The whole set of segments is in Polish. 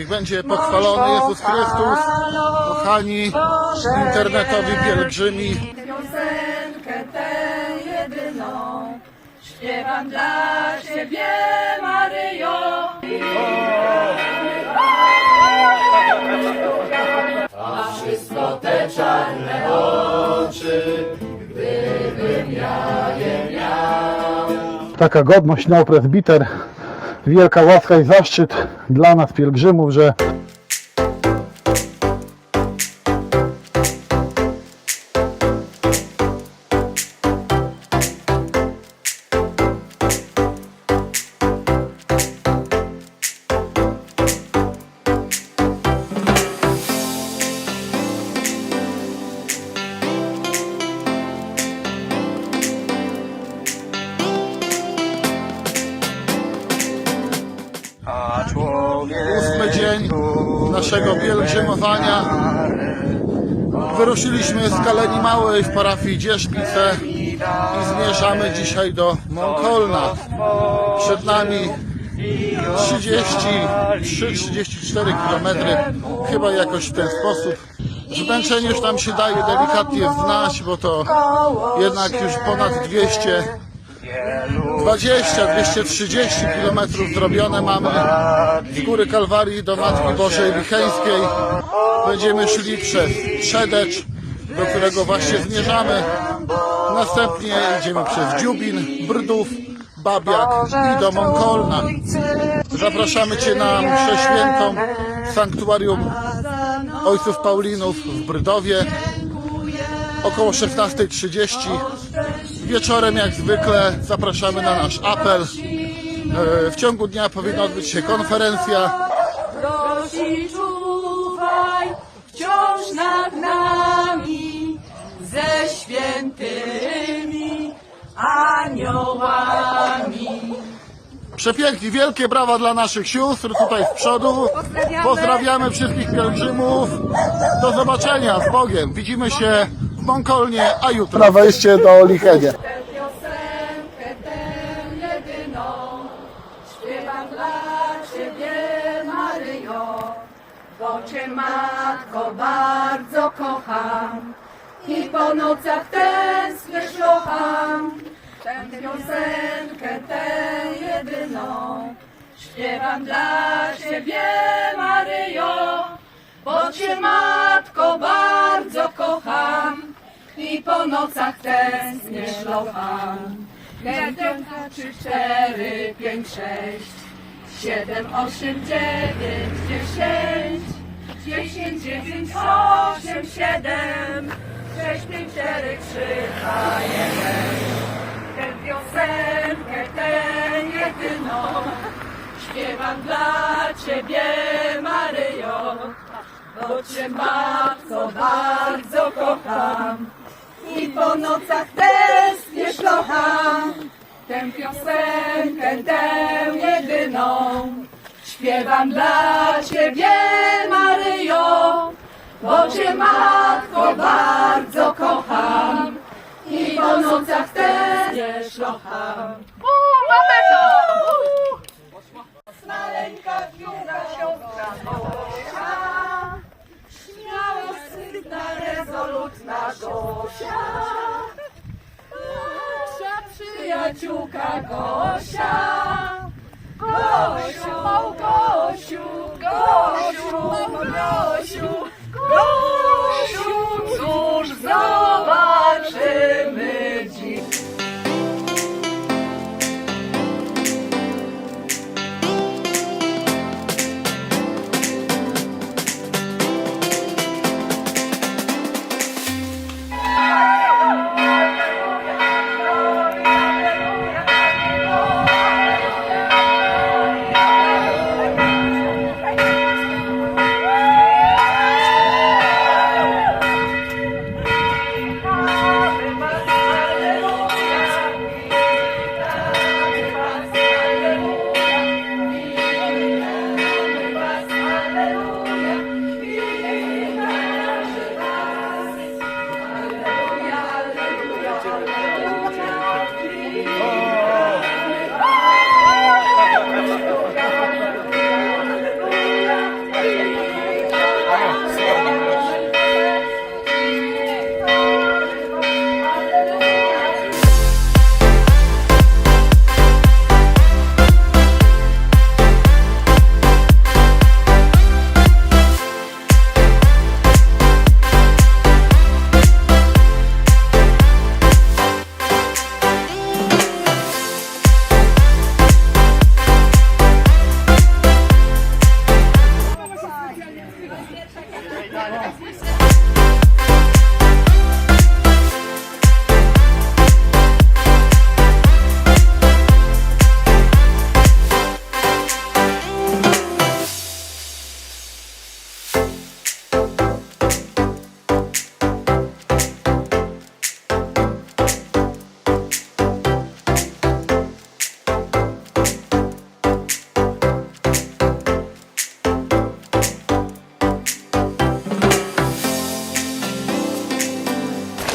Niech będzie pochwalony Jezus Chrystus, kochani internetowi pielgrzymi. Piosenkę tę jedyną śpiewam dla Ciebie, Maryjo. Taka godność, neopresbiter, wielka łaska i zaszczyt dla nas pielgrzymów, że ósmy dzień naszego pielgrzymowania. Wyruszyliśmy z Kaleni Małej w parafii Dzierzbice i zmierzamy dzisiaj do Mąkolna. Przed nami 33-34 km, chyba jakoś w ten sposób. Zmęczenie już nam się daje delikatnie znać, bo to jednak już ponad 200 20-230 km zrobione mamy z góry Kalwarii do Matki Bożej Wicheńskiej. Będziemy szli przez Trzedecz, do którego właśnie zmierzamy. Następnie idziemy przez Dziubin, Brdów, Babiak i do Mąkolna. Zapraszamy Cię na mszę świętą w sanktuarium Ojców Paulinów w Brdowie około 16.30. Wieczorem jak zwykle zapraszamy na nasz apel. E, W ciągu dnia powinna odbyć się konferencja. Prosi czuwaj wciąż nad nami ze świętymi aniołami. Przepięknie, wielkie brawa dla naszych sióstr tutaj z przodu. Pozdrawiamy. Pozdrawiamy wszystkich pielgrzymów. Do zobaczenia z Bogiem. Widzimy się Mąkolnie, a jutro na wejście do Lichenia. Tę piosenkę tę jedyną śpiewam dla Ciebie, Maryjo, bo Cię Matko bardzo kocham i po nocach tęsknię szlocham. Tę piosenkę tę jedyną śpiewam dla Ciebie, Maryjo, bo Cię Matko bardzo po nocach tęsknię szlocham. Jeden, dwa, trzy, cztery, pięć, sześć, siedem, osiem, dziewięć, dziesięć, dziesięć, dziewięć, osiem, siedem, sześć, pięć, cztery, trzy, dwa, jeden. Tę piosenkę, tę jedyną śpiewam dla Ciebie, Maryjo, bo Cię Matko bardzo kocham po nocach tęsknię szlocham. Tę piosenkę, tę jedyną śpiewam dla Ciebie, Maryjo, bo Cię Matko bardzo kocham i po nocach tęsknię szlocham. Maleńka dziura siostra Gosia. Nasza przyjaciółka Gosia. Gosiu, Gosiu, Gosiu, Gosiu, Gosiu, cóż zobaczymy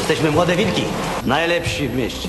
Jesteśmy młode wilki, najlepsi w mieście.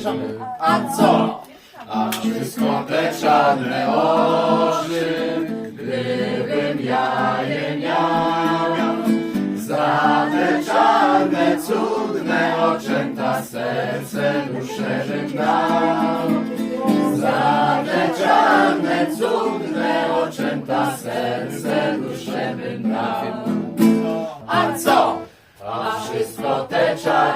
Zapraszamy. A co? A wszystko te czarne oczy, gdybym ja je miał. Za te czarne, cudne oczęta serce duszę dał. Za te czarne, cudne oczęta serce duszę bym dał. A co? A wszystko te czarne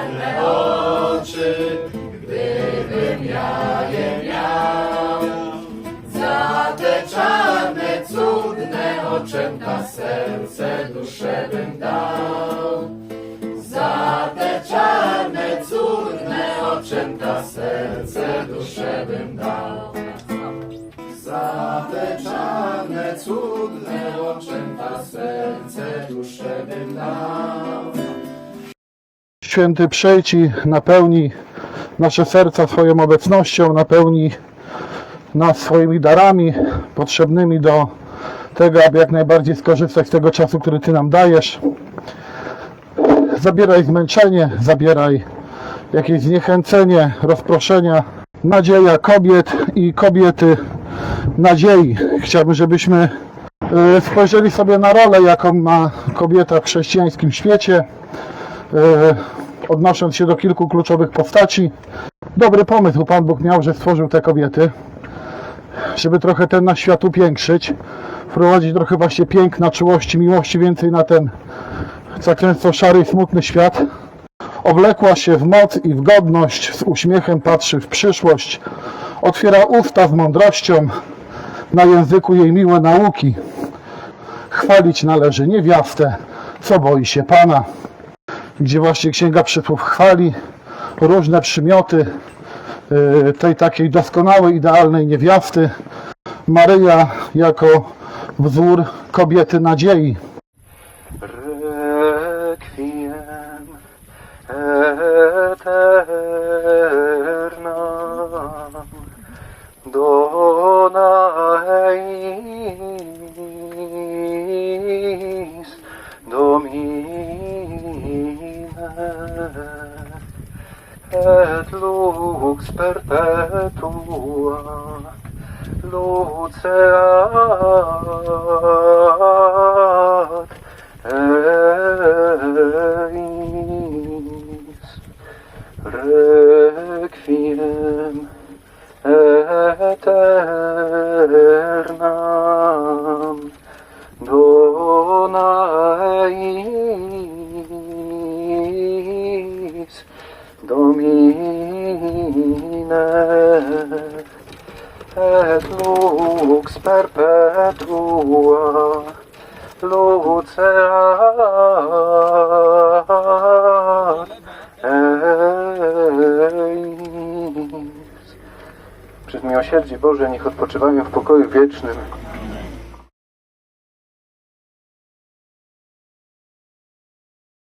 cudne oczęta serce duszę bym dał. Za te czarne, cudne oczęta serce duszę bym dał. Za te czarne, cudne oczęta serce duszę bym dał. Święty przejdź i napełni nasze serca swoją obecnością, napełni nas swoimi darami potrzebnymi do tego, aby jak najbardziej skorzystać z tego czasu, który Ty nam dajesz. Zabieraj zmęczenie, zabieraj jakieś zniechęcenie, rozproszenia, nadzieja kobiet i kobiety nadziei. Chciałbym, żebyśmy e, spojrzeli sobie na rolę, jaką ma kobieta w chrześcijańskim świecie e, odnosząc się do kilku kluczowych postaci. Dobry pomysł Pan Bóg miał, że stworzył te kobiety, żeby trochę ten nasz świat upiększyć, wprowadzić trochę właśnie piękna, czułości, miłości więcej na ten często szary i smutny świat. Obległa się w moc i w godność, z uśmiechem patrzy w przyszłość, otwiera usta z mądrością, na języku jej miłe nauki. Chwalić należy niewiastę, co boi się Pana gdzie właśnie Księga Przysłów chwali różne przymioty y, tej takiej doskonałej, idealnej niewiasty. Maryja jako wzór kobiety nadziei. Requiem aeternam dona eis Domine et lux perpetua luceat. Eis requiem luceat eis. Przez miłosierdzie Boże niech odpoczywają w pokoju wiecznym